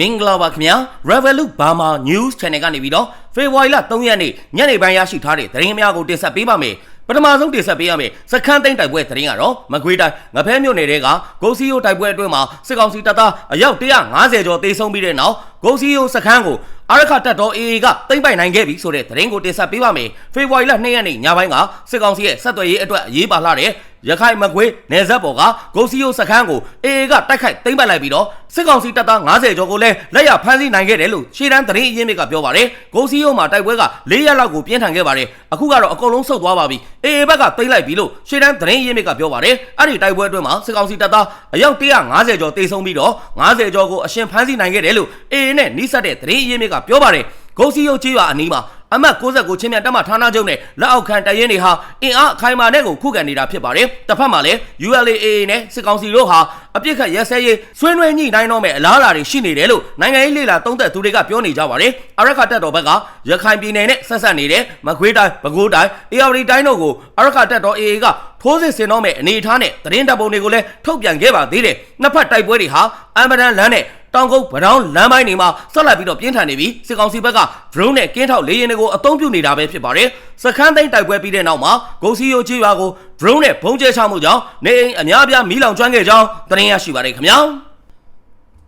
မင်္ဂလာပါခင်ဗျာ Revolut Burma News Channel ကနေပြီးတော့ဖေဖော်ဝါရီလ3ရက်နေ့ညနေပိုင်းရရှိထားတဲ့သတင်းများကိုတင်ဆက်ပေးပါမယ်ပထမဆုံးတင်ဆက်ပေးရမယ်စခန်းသိမ်းတိုက်ပွဲသတင်းကတော့မကွေးတိုင်းငဖဲမြို့နယ်တဲကဂိုစီယိုတိုက်ပွဲအတွင်းမှာစစ်ကောင်စီတပ်သားအယောက်150ကျော်တေဆုံးပြီးတဲ့နောက် ဂိုစီယိုစခန်းကိုအာရခတပ်တော် AA ကသိမ်းပိုက်နိုင်ခဲ့ပြီဆိုတဲ့သတင်းကိုတင်ဆက်ပေးပါမယ်ဖေဖော်ဝါရီလ2ရက်နေ့ညပိုင်းကစစ်ကောင်စီရဲ့ဆက်သွယ်ရေးအတွက်အရေးပါလာတဲ့ရခိုင်မကွေးနယ်စပ်ပေါ်ကဂိုစီယိုစခန်းကို AA ကတိုက်ခိုက်သိမ်းပိုက်လိုက်ပြီးတော့စစ်ကောင်စီတပ်သား90ကျော်ကိုလည်းလက်ရဖမ်းဆီးနိုင်ခဲ့တယ်လို့ရှေ့တန်းသတင်းအရင်းမြစ်ကပြောပါတယ်ဂိုစီယိုမှာတိုက်ပွဲက၄ရက်လောက်ကိုပြင်းထန်ခဲ့ပါတယ်အခုကတော့အကုန်လုံးဆုတ်သွားပါပြီ AA ဘက်ကသိမ်းလိုက်ပြီလို့ရှေ့တန်းသတင်းအရင်းမြစ်ကပြောပါတယ်အဲ့ဒီတိုက်ပွဲအတွင်းမှာစစ်ကောင်စီတပ်သားအယောက်150ကျော်တေဆုံးပြီးတော့90ကျော်ကိုအရှင်ဖမ်းဆီးနိုင်ခဲ့တယ်လို့ AA နဲ့နှိစက်တဲ့သတင်းအရင်းမြစ်ကပြောပါတယ်ဂိုစီယိုချေးရွာအနီးမှာအမတ်69ချင်းမြတ်တက်မှဌာနချုပ်နဲ့လက်အောက်ခံတရင်တွေဟာအင်အားအခိုင်အမာနဲ့ကိုခုခံနေတာဖြစ်ပါတယ်။တစ်ဖက်မှာလည်း ULAA နဲ့စစ်ကောင်စီတို့ဟာအပြစ်ခတ်ရက်စဲရေးဆွေးနွေးညှိနှိုင်းတော့မဲ့အလားအလာတွေရှိနေတယ်လို့နိုင်ငံရေးလေလာသုံးသက်သူတွေကပြောနေကြပါတယ်။အရက်ခတက်တော်ဘက်ကရခိုင်ပြည်နယ်နဲ့ဆက်ဆက်နေတဲ့မကွေးတိုင်းပဲခူးတိုင်းအေရဝတီတိုင်းတို့ကိုအရက်ခတက်တော် AA ကထိုးစစ်ဆင်တော့မဲ့အနေအထားနဲ့သတင်းတပ်ပုံတွေကိုလည်းထုတ်ပြန်ခဲ့ပါသေးတယ်။နှစ်ဖက်တိုက်ပွဲတွေဟာအမ်ဘဒန်လန်းနဲ့ တောင်ကုန်းဗဒောင်းလမ်းပိုင်းတွေမှာဆက်လက်ပြီးတော့ပြင်းထန်နေပြီးစစ်ကောင်စီဘက်က drone နဲ့ကင်းထောက်လေယာဉ်တွေကိုအသုံးပြုနေတာပဲဖြစ်ပါတယ်။စခန်းသိမ်းတိုက်ပွဲပြီးတဲ့နောက်မှာဂိုစီယိုကြီးရွာကို drone နဲ့ဘုံကျဲချမှုကြောင့်နေအိမ်အများအပြားမီးလောင်ကျွမ်းခဲ့ကြောင်းသတင်းရရှိပါတယ်ခင်ဗျာ။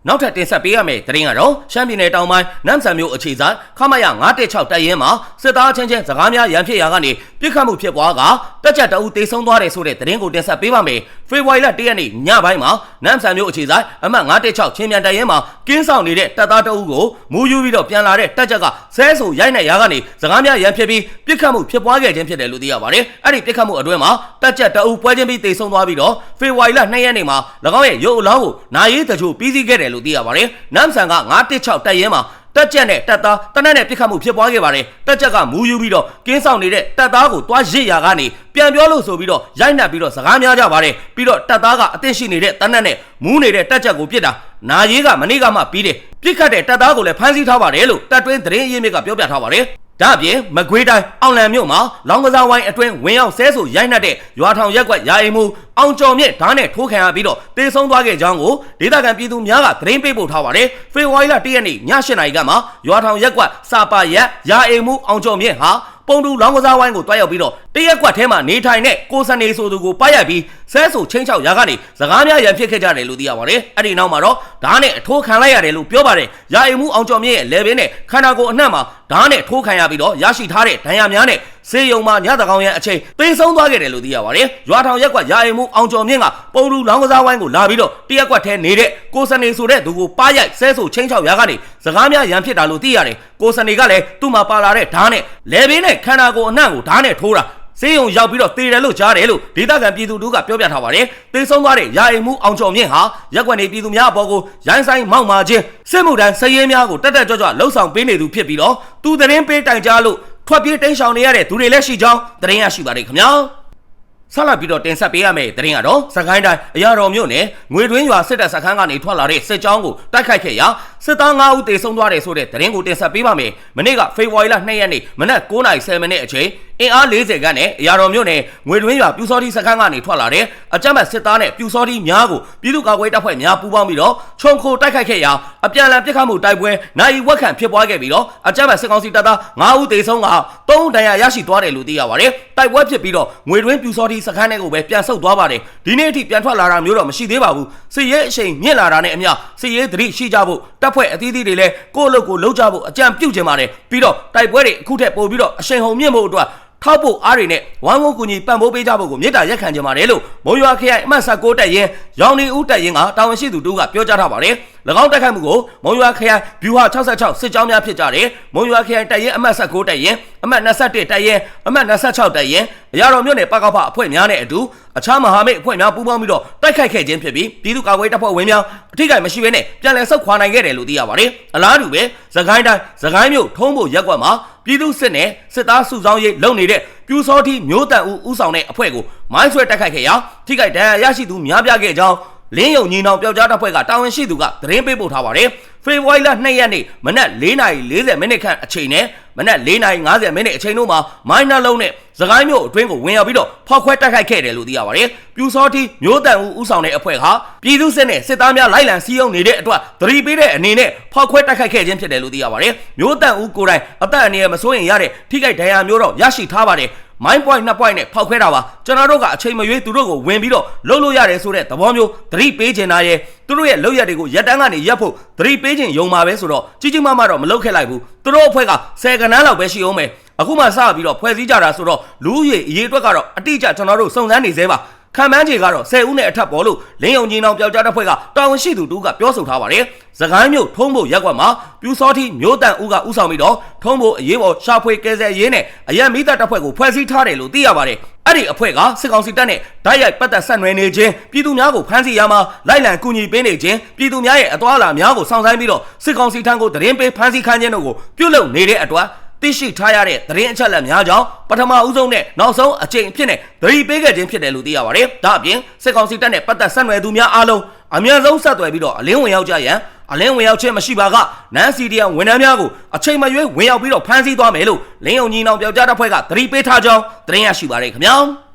နောက်ထပ်တင်ဆက်ပေးရမယ့်သတင်းကတော့ရှမ်းပြည်နယ်တောင်ပိုင်းနမ်ဆန်မြို့အခြေဆိုင်ခမရ916တပ်ရင်းမှာစစ်သားချင်းချင်းစကားများရန်ဖြစ်ရာကနေပြစ်ခတ်မှုဖြစ်ပွားကတက်ကြက်တအူတေဆုံးသွားတယ်ဆိုတဲ့သတင်းကိုတင်ဆက်ပေးပါမယ်။ ဖေဖော်ဝါရီလ1ရက်နေ့ညပိုင်းမှာနမ်ဆန်မြို့အခြေဆိုင်အမှတ်916ချင်းမြန်တပ်ရင်းမှာကင်းဆောင်နေတဲ့တပ်သားတအူကိုမူယူပြီးတော့ပြန်လာတဲ့တက်ကြက်ကဆဲဆူရိုက်နေရာကနေစကားများရန်ဖြစ်ပြီးပြစ်ခတ်မှုဖြစ်ပွားခဲ့ခြင်းဖြစ်တယ်လို့သိရပါတယ်။အဲ့ဒီပြစ်ခတ်မှုအတွင်းမှာတက်ကြက်တအူပွဲချင်းပြီးတေဆုံးသွားပြီးတော့ဖေဖော်ဝါရီလ2ရက်နေ့မှာ၎င်းရဲ့ရုပ်အလောင်းကိုနာရေးတချို့ပြီးစီးခဲ့တယ်လို့သိရပါတယ်။နမ်ဆန်က916တက်ရင်မှာ တက်ကြက်နဲ့တက်သားတနက်နဲ့ပြစ်ခတ်မှုဖြစ်ပွားခဲ့ပါတယ်တက်ကြက်ကမူယူပြီးတော့ကင်းဆောင်နေတဲ့တက်သားကိုတွားရစ်ရာကနေပြန်ပြောလို့ဆိုပြီးတော့ရိုက်နှက်ပြီးတော့စကားများကြပါတယ်ပြီးတော့တက်သားကအသင့်ရှိနေတဲ့တနက်နဲ့မူးနေတဲ့တက်ကြက်ကိုပြစ်တာနာရေးကမနေ့ကမှပြီးတယ်ပြစ်ခတ်တဲ့တက်သားကိုလည်းဖမ်းဆီးထားပါတယ်လို့တက်တွင်းသတင်းအရင်းမြစ်ကပြောပြထားပါတယ် ဒါအပြင်မကွေးတိုင်းအောင်လံမြို့မှာလောင်ကစားဝိုင်းအတွင်းဝင်ရောက်ဆဲဆိုရိုက်နှက်တဲ့ရွာထောင်ရက်ကွက်ယာအိမ်မှုအောင်ကျော်မြင့်ဓာတ်နဲ့ထိုးခံရပြီးတော့တေဆုံးသွားခဲ့ကြောင်းကိုဒေသခံပြည်သူများကသတင်းပေးပို့ထားပါတယ်ဖေဖော်ဝါရီလ၁ရက်နေ့ည၈နာရီကမှရွာထောင်ရက်ကွက်စာပါရက်ယာအိမ်မှုအောင်ကျော်မြင့်ဟာပုံတူလောင်းကစားဝိုင်းကိုတွားရောက်ပြီးတော့တရက်ကွက်ထဲမှာနေထိုင်တဲ့ကိုစနေဆိုသူကိုပါရိုက်ပြီးဆဲဆိုချင်းချောက်ရာကနေစကားများရန်ဖြစ်ခဲ့ကြတယ်လို့သိရပါတယ်။အဲ့ဒီနောက်မှာတော့ဓာတ်နဲ့အထိုးခံလိုက်ရတယ်လို့ပြောပါတယ်။ရာအိမ်မှုအောင်ကျော်မြင့်ရဲ့ level နဲ့ခန္ဓာကိုယ်အနှံ့မှာ ဓာတ်နဲ့ထိုးခံရပြီးတော့ရရှိထားတဲ့ဒဏ်ရာများနဲ့စေယုံမှာညတကောင်ရန်အချိန်ပေးဆုံးသွားခဲ့တယ်လို့သိရပါတယ်။ရွာထောင်ရက်ကွက်ရာအိမ်မှုအောင်ကျော်မြင့်ကပုံတူလောင်းကစားဝိုင်းကိုလာပြီးတော့တရက်ကွက်ထဲနေတဲ့ကိုစနေဆိုတဲ့သူကိုပါရိုက်ဆဲဆိုချင်းချောက်ရာကနေစကားများရန်ဖြစ်တာလို့သိရတယ်။ကိုစနေကလည်းသူ့မှာပါလာတဲ့ဓာတ်နဲ့ level နဲ့ခန္ဓာကိုယ်အနှံ့ကိုဓာတ်နဲ့ထိုးတာ စေယုံရောက်ပြီးတော့တေတယ်လို့ကြားတယ်လို့ဒေသခံပြည်သူတို့ကပြောပြထားပါတယ်။တေဆုံးသွားတဲ့ရာအိမ်မှုအောင်ကျော်မြင့်ဟာရက်ွက်နေပြည်သူများအပေါ်ကိုရိုင်းဆိုင်မောက်မာခြင်းစစ်မှုထမ်းစည်ရဲများကိုတက်တက်ကြွကြွလှုပ်ဆောင်ပေးနေသူဖြစ်ပြီးတော့သူသတင်းပေးတိုင်ကြားလို့ထွက်ပြေးတိမ်းရှောင်နေရတဲ့သူတွေလည်းရှိကြောင်းသတင်းရရှိပါတယ်ခင်ဗျာ။ဆက်လက်ပြီးတော့တင်ဆက်ပေးရမယ့်သတင်းကတော့စကိုင်းတိုင်းအရာတော်မြို့နယ်ငွေတွင်းရွာစစ်တပ်စခန်းကနေထွက်လာတဲ့စစ်ကြောင်းကိုတိုက်ခိုက်ခဲ့ရာစစ်သား9ဦးတေဆုံးသွားတယ်ဆိုတဲ့သတင်းကိုတင်ဆက်ပေးပါမယ်။မနေ့ကဖေဖော်ဝါရီလ2ရက်နေ့မနက်9:30မိနစ်အချိန် အင်အား40ခန်းနဲ့အရာတော်မြို့နယ်ငွေတွင်းရွာပြူစောတိစခန်းကနေထွက်လာတဲ့အကြမ်းဖက်စစ်သားနဲ့ပြူစောတိများကိုပြည်သူ့ကာကွယ်တပ်ဖွဲ့များပူးပေါင်းပြီးတော့ခြုံခိုတိုက်ခိုက်ခဲ့ရာအပြန်အလှန်ပစ်ခတ်မှုတိုက်ပွဲနိုင်ဝက်ခံဖြစ်ပွားခဲ့ပြီးတော့အကြမ်းဖက်စစ်ကောင်စီတပ်သား9ဦးတေဆုံးက3ဦးဒဏ်ရာရရှိသွားတယ်လို့သိရပါတယ်။တိုက်ပွဲဖြစ်ပြီးတော့ငွေတွင်းပြူစောတိစခန်းတွေကိုပဲပြန်ဆုတ်သွားပါတယ်ဒီနေ့အထိပြန်ထွက်လာတာမျိုးတော့မရှိသေးပါဘူးစစ်ရေးအချိန်မြင့်လာတာနဲ့အမျှစစ်ရေးသတိရှိကြဖို့တပ်ဖွဲ့အသီးသီးတွေလည်းကိုယ့်အလုပ်ကိုလုပ်ကြဖို့အကြံပြုချင်ပါတယ်ပြီးတော့တိုက်ပွဲတွေအခုထက်ပိုပြီးတော့အချိန်ဟုန်မြင့်ဖို့အတွက် ထောက်ဖို့အားတွေနဲ့ဝမ်းဝုန်းကူညီပံ့ပိုးပေးကြဖို့ကိုမြေတားရက်ခံကြပါတယ်လို့မုံရွာခရိုင်အမှတ်16တက်ရင်ရောင်နေဦးတက်ရင်ကတာဝန်ရှိသူတို့ကပြောကြားထားပါတယ်၎င်းတိုက်ခိုက်မှုကိုမုံရွာခရိုင်ဗျူဟာ66စစ်ကြောင်းများဖြစ်ကြတယ်မုံရွာခရိုင်တက်ရင်အမှတ်16တက်ရင်အမှတ်21တက်ရင်အမှတ်26တက်ရင်အရာတော်မြို့နယ်ပကဖအဖွဲ့များနဲ့အတူအခြားမဟာမိတ်အဖွဲ့များပူးပေါင်းပြီးတော့တိုက်ခိုက်ခဲ့ခြင်းဖြစ်ပြီးပြည်သူ့ကာကွယ်တပ်ဖွဲ့ဝင်များအထိကိမရှိဘဲနဲ့ပြန်လည်ဆုတ်ခွာနိုင်ခဲ့တယ်လို့သိရပါတယ်အလားတူပဲသခိုင်းတိုင်းသခိုင်းမြို့ထုံးဖို့ရက်ကွက်မှာ ပြည်သူစစ်နဲ့စစ်သားစုဆောင်းရေးလုပ်နေတဲ့ပြူစောတိမျိုးတန်ဦးဦးဆောင်တဲ့အဖွဲ့ကိုမိုင်းဆွဲတိုက်ခိုက်ခဲ့ရာထိခိုက်ဒဏ်ရာရရှိသူများပြားခဲ့ကြောင်း လင်းယုံညီနောင်ပျောက်ကြားတပ်ဖွဲ့ကတာဝန်ရှိသူကသတင်းပေးပို့ထားပါတယ်ဖေဖော်ဝါရီလ2ရက်နေ့မနက်4:40မိနစ်ခန့်အချိန်နဲ့မနက်4:50မိနစ်အချိန်တို့မှာမိုင်းနှလုံးနဲ့စကိုင်းမြို့အတွင်းကိုဝင်ရောက်ပြီးတော့ဖောက်ခွဲတိုက်ခိုက်ခဲ့တယ်လို့သိရပါတယ်ပြူစောတိမျိုးတန်ဦးဦးဆောင်တဲ့အဖွဲ့ဟာပြည်သူစစ်နဲ့စစ်သားများလိုက်လံစည်းရုံးနေတဲ့အတွက်သတိပေးတဲ့အနေနဲ့ဖောက်ခွဲတိုက်ခိုက်ခဲ့ခြင်းဖြစ်တယ်လို့သိရပါတယ်မျိုးတန်ဦးကိုယ်တိုင်အသက်အန္တရာယ်မစိုးရင်ရတဲ့ထိခိုက်ဒဏ်ရာမျိုးတော့ရရှိထားပါတယ် မိုင်းပွိုင်းနှစ်ပွိုင်းနဲ့ဖောက်ခွဲတာပါကျွန်တော်တို့ကအချိန်မရွေးသူတို့ကိုဝင်ပြီးတော့လှုပ်လို့ရတယ်ဆိုတဲ့သဘောမျိုးသတိပေးချင်တာရဲ့သူတို့ရဲ့လှုပ်ရက်တွေကိုရက်တန်းကနေရက်ဖို့သတိပေးချင်ယုံမှာပဲဆိုတော့ကြီးကြီးမားမားတော့မလုပ်ခဲ့လိုက်ဘူးသူတို့အဖွဲ့ကဆယ်ကနန်းလောက်ပဲရှိအောင်မယ်အခုမှစပြီးတော့ဖွဲ့စည်းကြတာဆိုတော့လူဦးရေအရေးအတွက်ကတော့အတိအကျကျွန်တော်တို့စုံစမ်းနေသေးပါ ခံမှန်းခြေကတော့10ဦးနဲ့အထက်ပေါ်လို့လင်းယုံကြီးနောင်ပျောက်ကြားတဲ့ဖွဲ့ကတာဝန်ရှိသူတူကပြောဆိုထားပါတယ်။သခိုင်းမြို့ထုံးဖို့ရက်ကွက်မှာပြူစောတိမြို့တန်ဦးကဥဆောင်ပြီးတော့ထုံးဖို့အရေးပေါ်ရှာဖွေကယ်ဆယ်ရေးနဲ့အရက်မိသက်တပ်ဖွဲ့ကိုဖွဲ့စည်းထားတယ်လို့သိရပါတယ်။အဲ့ဒီအဖွဲ့ကစစ်ကောင်စီတပ်နဲ့ဓာတ်ရိုက်ပတ်သက်ဆက်နွယ်နေခြင်းပြည်သူများကိုဖမ်းဆီးရမှာလိုက်လံကူညီပေးနေခြင်းပြည်သူများရဲ့အသွာအလာများကိုစောင့်ဆိုင်ပြီးတော့စစ်ကောင်စီထံကိုတရင်ပေးဖမ်းဆီးခိုင်းခြင်းတို့ကိုပြုလုပ်နေတဲ့အတွက် သိရှိထားရတဲ့သတင်းအချက်အလက်များကြောင့်ပထမဦးဆုံးနဲ့နောက်ဆုံးအကြိမ်အဖြစ်နဲ့သတိပေးခဲ့ခြင်းဖြစ်တယ်လို့သိရပါတယ်။ဒါအပြင်စစ်ကောင်စီတပ်နဲ့ပတ်သက်ဆက်နွယ်သူများအားလုံးအများဆုံးဆက်သွယ်ပြီးတော့အလင်းဝင်ရောက်ကြရန်အလင်းဝင်ရောက်ခြင်းမရှိပါကနန်းစီဒီယံဝန်ထမ်းများကိုအချိန်မရွေးဝင်ရောက်ပြီးတော့ဖမ်းဆီးသွားမယ်လို့လင်းယုံညီနောင်ပြောက်ကြားတပ်ဖွဲ့ကသတိပေးထားကြောင်းသတင်းရရှိပါရခင်ဗျာ။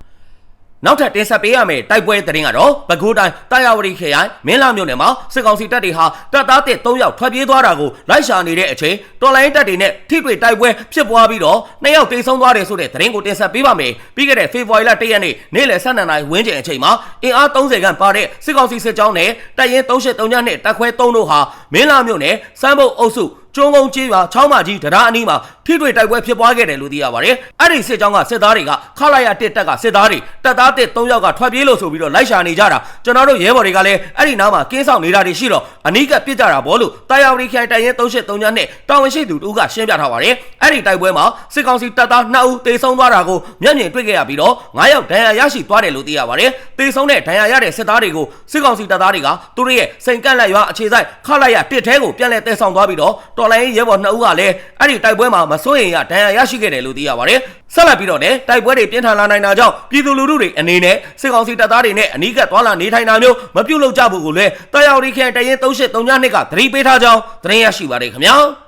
နောက်ထပ်တင်ဆက်ပေးရမယ့်တိုက်ပွဲသတင်းကတော့ပဲခူးတိုင်းတာယာဝတီခရိုင်မင်းလာမြို့နယ်မှာစစ်ကောင်စီတပ်တွေဟာတပ်သားတစ်3ယောက်ထွက်ပြေးသွားတာကိုလိုက်ရှာနေတဲ့အချိန်တော်လိုင်းတပ်တွေနဲ့ထိတွေ့တိုက်ပွဲဖြစ်ပွားပြီးတော့နှစ်ယောက်တိတ်ဆုံးသွားတယ်ဆိုတဲ့သတင်းကိုတင်ဆက်ပေးပါမယ်။ပြီးခဲ့တဲ့ဖေဖော်ဝါရီလ1ရက်နေ့နေ့လယ်12နာရီဝန်းကျင်အချိန်မှာအင်အား30ခန့်ပါတဲ့စစ်ကောင်စီစစ်ကြောင်းနဲ့တပ်ရင်း383ညနဲ့တပ်ခွဲ3တို့ဟာမင်းလာမြို့နယ်စမ်းဘုတ်အုပ်စုကျွန်းကုန်းကျေးရွာချောင်းမကြီးတရားအနီးမှာထိတွေ့တိုက်ပွဲဖြစ်ပွားခဲ့တယ်လို့သိရပါတယ်။အဲ့ဒီစစ်ကြောင်းကစစ်သားတွေကခလာရတစ်တက်ကစစ်သားတွေတပ်သားတစ်3ယောက်ကထွက်ပြေးလို့ဆိုပြီးတော့လိုက်ရှာနေကြတာကျွန်တော်တို့ရဲဘော်တွေကလည်းအဲ့ဒီနားမှာကင်းဆောင်နေတာတွေရှိတော့အနီးကပြစ်ကြတာဘောလို့တာယာဝတီခိုင်တိုင်ရင်383ညနဲ့တာဝန်ရှိသူတို့ကရှင်းပြထားပါတယ်။အဲ့ဒီတိုက်ပွဲမှာစစ်ကောင်စီတပ်သား2ဦးတေဆုံးသွားတာကိုမျက်မြင်တွေ့ခဲ့ရပြီးတော့9ယောက်ဒဏ်ရာရရှိသွားတယ်လို့သိရပါတယ်။တေဆုံးတဲ့ဒဏ်ရာရတဲ့စစ်သားတွေကိုစစ်ကောင်စီတပ်သားတွေကသူတို့ရဲ့စိန်ကန့်လက်ရွာအခြေဆိုင်ခလာရတစ်ထဲကိုပြန်လည်တဲဆောင်သွားပြီးတော့တော်လိုင်းရဲဘော်2ဦးကလည်းအဲ့ဒီတိုက်ပွဲမှာမစိုးရင်ရဒဏ်ရာရရှိခဲ့တယ်လို့သိရပါတယ်။ဆက်လက်ပြီးတော့လည်းတိုက်ပွဲတွေပြင်းထန်လာနိုင်တာကြောင့်ပြည်သူလူထုတွေအနေနဲ့စစ်ကောင်စီတပ်သားတွေနဲ့အနီးကပ်သွားလာနေထိုင်တာမျိုးမပြုလုပ်ကြဖို့ကိုလည်းတာယာဝတီခရိုင်တရင်383ညနှစ်ကသတိပေးထားကြောင်းသတင်းရရှိပါတယ်ခင်ဗျာ။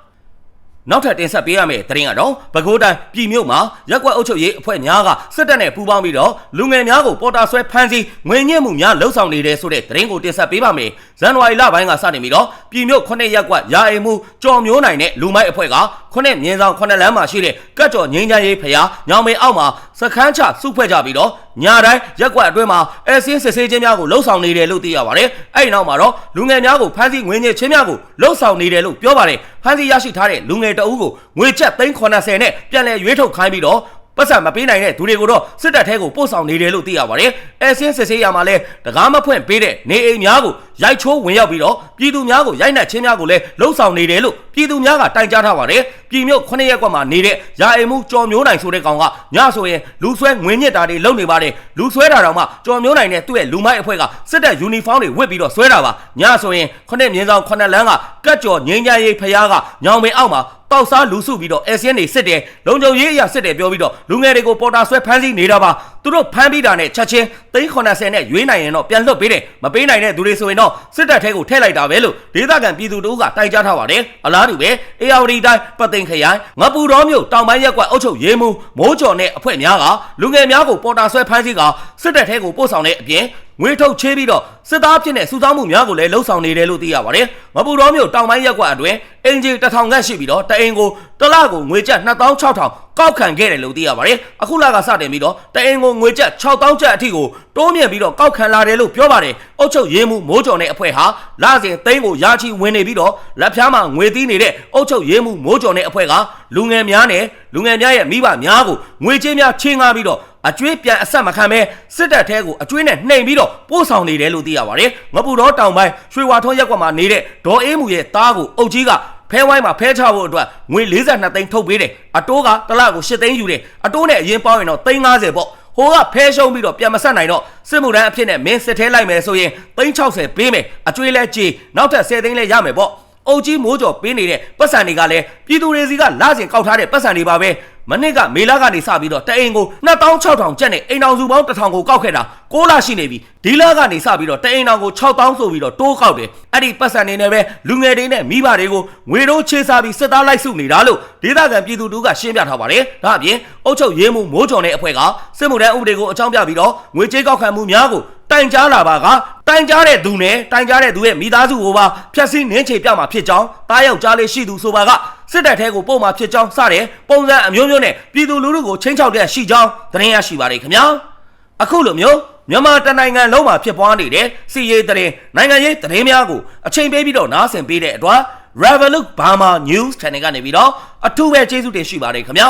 နောက်ထပ်တင်ဆက်ပေးရမယ့်သတင်းကတော့ပဲခူးတိုင်းပြည်မြို့မှာရက်ကွက်အုပ်ချုပ်ရေးအဖွဲ့များကစစ်တပ်နဲ့ပူးပေါင်းပြီးတော့လူငယ်များကိုပေါ်တာဆွဲဖမ်းဆီးငွေညှစ်မှုများလှုပ်ဆောင်နေတဲ့ဆိုတဲ့သတင်းကိုတင်ဆက်ပေးပါမယ်။ဇန်နဝါရီလပိုင်းကစတင်ပြီးတော့ပြည်မြို့9ရက်ကွက်ရာအိမ်မှုကြော်မျိုးနိုင်တဲ့လူမိုက်အဖွဲ့က 9မြင်းဆောင်9လမ်းမှာရှိတဲ့ကတ်ကြော်ငင်းချမ်းရေးဖျားညောင်မေအောက်မှာစခန်းချစုဖွဲ့ကြပြီးတော့ညတိုင်းရက်ကွက်အတွင်းမှာအဲဆင်းစစ်ဆေးခြင်းများကိုလှုပ်ဆောင်နေတယ်လို့သိရပါတယ်။အဲ့ဒီနောက်မှာတော့လူငယ်များကိုဖမ်းဆီးငွေညှစ်ခြင်းများကိုလှုပ်ဆောင်နေတယ်လို့ပြောပါတယ်။ဖမ်းဆီးရရှိထားတဲ့လူငယ်တအုပ်ကိုငွေကျပ်380နဲ့ပြန်လည်ရွေးထုတ်ခိုင်းပြီးတော့ ပတ်စံမပေးနိုင်တဲ့သူတွေကိုတော့စစ်တပ်ထဲကိုပို့ဆောင်နေတယ်လို့သိရပါတယ်။အဲဆင်းစစ်ဆေးရမှာလဲတကားမဖွင့်ပေးတဲ့နေအိမ်များကိုရိုက်ချိုးဝင်ရောက်ပြီးတော့ပြည်သူများကိုရိုက်နှက်ခြင်းများကိုလည်းလှုံ့ဆော်နေတယ်လို့ပြည်သူများကတိုင်ကြားထားပါတယ်။ပြည်မြို့9ရက်ကွက်မှာနေတဲ့ရာအိမ်မှုကြော်မျိုးနိုင်ဆိုတဲ့ကောင်ကညဆိုရင်လူဆွဲငွေညစ်တာတွေလုပ်နေပါတယ်။လူဆွဲတာတော့မှကြော်မျိုးနိုင်နဲ့သူ့ရဲ့လူမိုက်အဖွဲ့ကစစ်တပ်ယူနီဖောင်းတွေဝတ်ပြီးတော့ဆွဲတာပါ။ညဆိုရင်9မြင်းဆောင်9လမ်းကကတ်ကြော်ငင်းကြရေးဖျားကညောင်ပင်အောက်မှာ တောက်စားလူစုပြီးတော့အဲဆင်းနေစစ်တယ်လုံခြုံရေးအရာစစ်တယ်ပြောပြီးတော့လူငယ်တွေကိုပေါ်တာဆွဲဖမ်းဆီးနေတာပါသူတို့ဖမ်းပြီးတာနဲ့ချက်ချင်း380နဲ့ရွေးနိုင်ရင်တော့ပြန်လွတ်ပေးတယ်မပေးနိုင်တဲ့သူတွေဆိုရင်တော့စစ်တပ်ထဲကိုထည့်လိုက်တာပဲလို့ဒေသခံပြည်သူတို့ကတိုင်ကြားထားပါတယ်အလားတူပဲအေယာဝတီတိုင်းပသိမ်ခရိုင်ငပူတော်မြို့တောင်ပိုင်းရက်ကွက်အုပ်ချုပ်ရေးမှူးမိုးကျော်နဲ့အဖွဲ့များကလူငယ်များကိုပေါ်တာဆွဲဖမ်းဆီးကစစ်တပ်ထဲကိုပို့ဆောင်တဲ့အပြင် ငွေထုတ်ချေးပြီးတော့စစ်သားဖြစ်တဲ့စုဆောင်းမှုများကိုလည်းလှုပ်ဆောင်နေတယ်လို့သိရပါတယ်။မပူတော်မြို့တောင်ပိုင်းရက်ကွက်အတွင်းအင်ဂျီတစ်ထောင်ခန့်ရှိပြီးတော့တအိမ်ကိုတစ်လကိုငွေကျပ်2600ကောက်ခံခဲ့တယ်လို့သိရပါတယ်။အခုလကစတင်ပြီးတော့တအိမ်ကိုငွေကျပ်6000ကျပ်အထိကိုတိုးမြင့်ပြီးတော့ကောက်ခံလာတယ်လို့ပြောပါတယ်။အုတ်ချုပ်ရေးမှုမိုးကျော်နဲ့အဖွဲ့ဟာလစဉ်သိန်းကိုရာချီဝင်နေပြီးတော့လက်ဖျားမှာငွေသီးနေတဲ့အုတ်ချုပ်ရေးမှုမိုးကျော်နဲ့အဖွဲ့ကလူငယ်များနဲ့လူငယ်များရဲ့မိဘများကိုငွေကြေးများချင်းကားပြီးတော့ အကျွေးပြန်အဆက်မခံပဲစစ်တပ်ထဲကိုအကျွေးနဲ့နှိမ်ပြီးတော့ပို့ဆောင်နေတယ်လို့သိရပါတယ်။ငပူတော်တောင်ပိုင်းရွှေဝါထွန်းရက်ကွက်မှာနေတဲ့ဒေါ်အေးမူရဲ့သားကိုအုတ်ကြီးကဖဲဝိုင်းမှာဖဲချဖို့အတွက်ငွေ42သိန်းထုတ်ပေးတယ်။အတိုးကတစ်လကို8သိန်းယူတယ်။အတိုးနဲ့အရင်ပေါင်းရင်တော့350ပေါ့။ဟိုကဖဲရှုံးပြီးတော့ပြန်မဆက်နိုင်တော့စစ်မှုထမ်းအဖြစ်နဲ့မင်းစစ်ထဲလိုက်မယ်ဆိုရင်360ပေးမယ်။အကျွေးလဲကြေးနောက်ထပ်10သိန်းလဲရမယ်ပေါ့။အုတ်ကြီးမိုးကြော်ပေးနေတဲ့ပတ်စံတွေကလည်းပြည်သူတွေစီကလာစဉ်ကောက်ထားတဲ့ပတ်စံတွေပါပဲ မနစ်ကမေလကနေစပြီးတော့တအိမ်ကို2600ကျပ်နဲ့အိမ်တော်စုပေါင်း1000ကိုကောက်ခဲ့တာ6လရှိနေပြီဒီလကနေစပြီးတော့တအိမ်တော်ကို6000ဆိုပြီးတော့တိုးကောက်တယ်အဲ့ဒီပတ်စံနေနဲ့ပဲလူငယ်တွေနဲ့မိဘတွေကိုငွေတို့ချေးစားပြီးစစ်သားလိုက်စုနေတာလို့ဒေသခံပြည်သူတို့ကရှင်းပြထားပါတယ်ဒါအပြင်အုတ်ချုပ်ရေးမှုမိုးကြော်တဲ့အဖွဲ့ကစစ်မှုထမ်းဥပဒေကိုအကြောင်းပြပြီးတော့ငွေကြေးကောက်ခံမှုများကို တိုင်ကြားလာပါကတိုင်ကြားတဲ့သူနဲ့တိုင်ကြားတဲ့သူရဲ့မိသားစုကိုပါဖျက်ဆီးနင်းချေပြမှာဖြစ်ကြောင်းတားယောက်ကြားလေးရှိသူဆိုပါကစစ်တပ်ထဲကိုပို့မှာဖြစ်ကြောင်းစတဲ့ပုံစံအမျိုးမျိုးနဲ့ပြည်သူလူထုကိုချင်းချောက်တဲ့ရှိကြောင်းသတင်းရရှိပါတယ်ခင်ဗျာအခုလိုမျိုးမြန်မာတနိုင်ငံလုံးမှာဖြစ်ပွားနေတဲ့စီရေးသတင်းနိုင်ငံရေးသတင်းများကိုအချိန်ပေးပြီးတော့နားဆင်ပေးတဲ့အတွက် Revolut Burma News Channel ကနေပြီးတော့အထူးပဲကျေးဇူးတင်ရှိပါတယ်ခင်ဗျာ